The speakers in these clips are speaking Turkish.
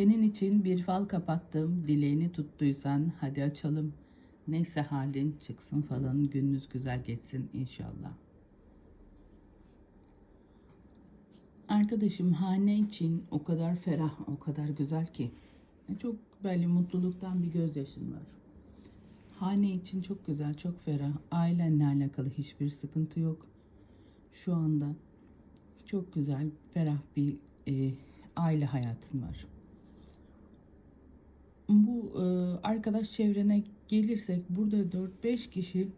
Senin için bir fal kapattım. Dileğini tuttuysan hadi açalım. Neyse halin çıksın falan. Gününüz güzel geçsin inşallah. Arkadaşım hane için o kadar ferah, o kadar güzel ki. E, Çok böyle mutluluktan bir gözyaşın var. Hane için çok güzel, çok ferah. Ailenle alakalı hiçbir sıkıntı yok. Şu anda çok güzel, ferah bir e, aile hayatın var. Bu e, arkadaş çevrene gelirsek burada 4-5 kişi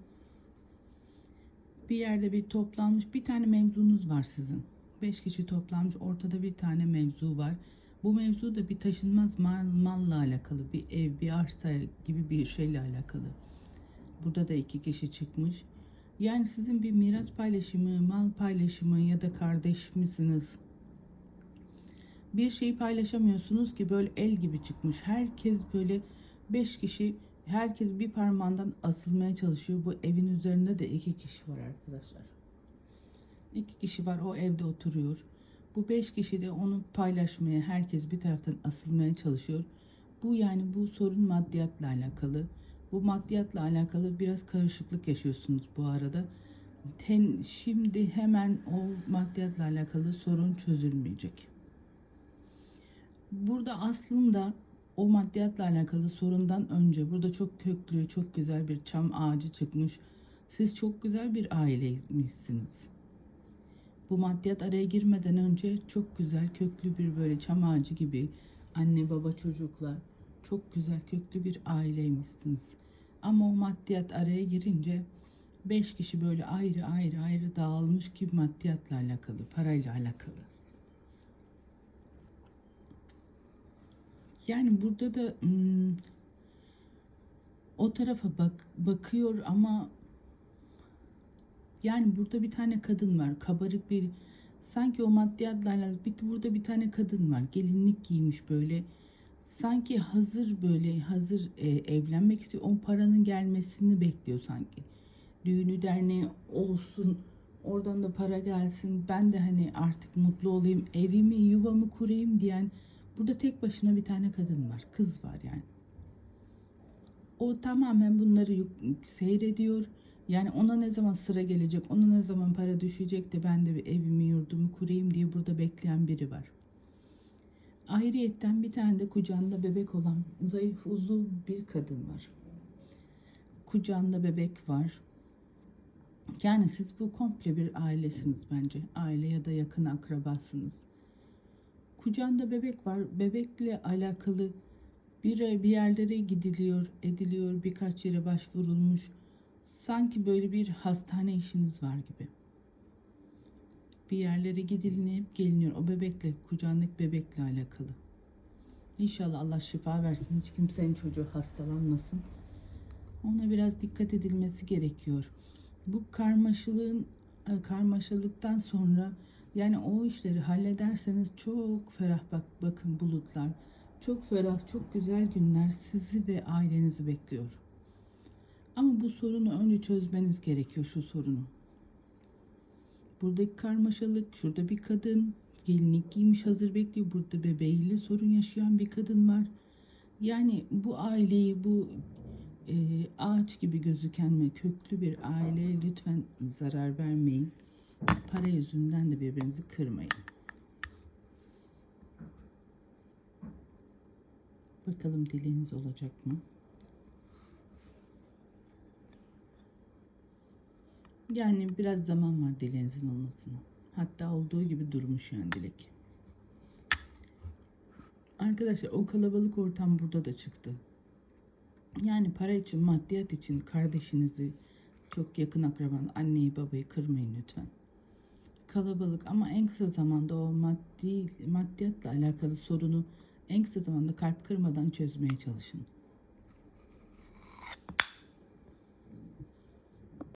bir yerde bir toplanmış bir tane mevzunuz var sizin. 5 kişi toplanmış ortada bir tane mevzu var. Bu mevzu da bir taşınmaz mal, malla alakalı bir ev bir arsa gibi bir şeyle alakalı. Burada da iki kişi çıkmış. Yani sizin bir miras paylaşımı, mal paylaşımı ya da kardeş misiniz? Bir şeyi paylaşamıyorsunuz ki böyle el gibi çıkmış. Herkes böyle beş kişi herkes bir parmağından asılmaya çalışıyor. Bu evin üzerinde de iki kişi var arkadaşlar. İki kişi var o evde oturuyor. Bu beş kişi de onu paylaşmaya herkes bir taraftan asılmaya çalışıyor. Bu yani bu sorun maddiyatla alakalı. Bu maddiyatla alakalı biraz karışıklık yaşıyorsunuz bu arada. Ten, şimdi hemen o maddiyatla alakalı sorun çözülmeyecek. Burada aslında o maddiyatla alakalı sorundan önce burada çok köklü, çok güzel bir çam ağacı çıkmış. Siz çok güzel bir aileymişsiniz. Bu maddiyat araya girmeden önce çok güzel köklü bir böyle çam ağacı gibi anne baba çocuklar çok güzel köklü bir aileymişsiniz. Ama o maddiyat araya girince beş kişi böyle ayrı ayrı ayrı dağılmış ki maddiyatla alakalı, parayla alakalı. Yani burada da hmm, o tarafa bak bakıyor ama yani burada bir tane kadın var. Kabarık bir sanki o maddiyatla alakalı bir, burada bir tane kadın var. Gelinlik giymiş böyle. Sanki hazır böyle hazır e, evlenmek istiyor. O paranın gelmesini bekliyor sanki. Düğünü derneği olsun. Oradan da para gelsin. Ben de hani artık mutlu olayım. Evimi, yuvamı kurayım diyen burada tek başına bir tane kadın var. Kız var yani. O tamamen bunları seyrediyor. Yani ona ne zaman sıra gelecek, ona ne zaman para düşecek de ben de bir evimi, yurdumu kurayım diye burada bekleyen biri var. Ayrıyetten bir tane de kucağında bebek olan zayıf uzun bir kadın var. Kucağında bebek var. Yani siz bu komple bir ailesiniz bence. Aile ya da yakın akrabasınız. Kucağında bebek var. Bebekle alakalı bir, bir yerlere gidiliyor, ediliyor, birkaç yere başvurulmuş. Sanki böyle bir hastane işiniz var gibi. Bir yerlere gidilinip geliniyor. O bebekle, kucağındaki bebekle alakalı. İnşallah Allah şifa versin. Hiç kimsenin çocuğu hastalanmasın. Ona biraz dikkat edilmesi gerekiyor. Bu karmaşalığın e, karmaşalıktan sonra yani o işleri hallederseniz çok ferah bak bakın bulutlar. Çok ferah, çok güzel günler sizi ve ailenizi bekliyor. Ama bu sorunu önce çözmeniz gerekiyor şu sorunu. Buradaki karmaşalık, şurada bir kadın gelinlik giymiş hazır bekliyor. Burada bebeğiyle sorun yaşayan bir kadın var. Yani bu aileyi bu e, ağaç gibi gözüken ve köklü bir aileye lütfen zarar vermeyin. Para yüzünden de birbirinizi kırmayın. Bakalım dileğiniz olacak mı? Yani biraz zaman var dileğinizin olmasına. Hatta olduğu gibi durmuş yani dilek. Arkadaşlar o kalabalık ortam burada da çıktı. Yani para için, maddiyat için kardeşinizi, çok yakın akraban, anneyi, babayı kırmayın lütfen. Kalabalık ama en kısa zamanda o maddi maddiyatla alakalı sorunu en kısa zamanda kalp kırmadan çözmeye çalışın.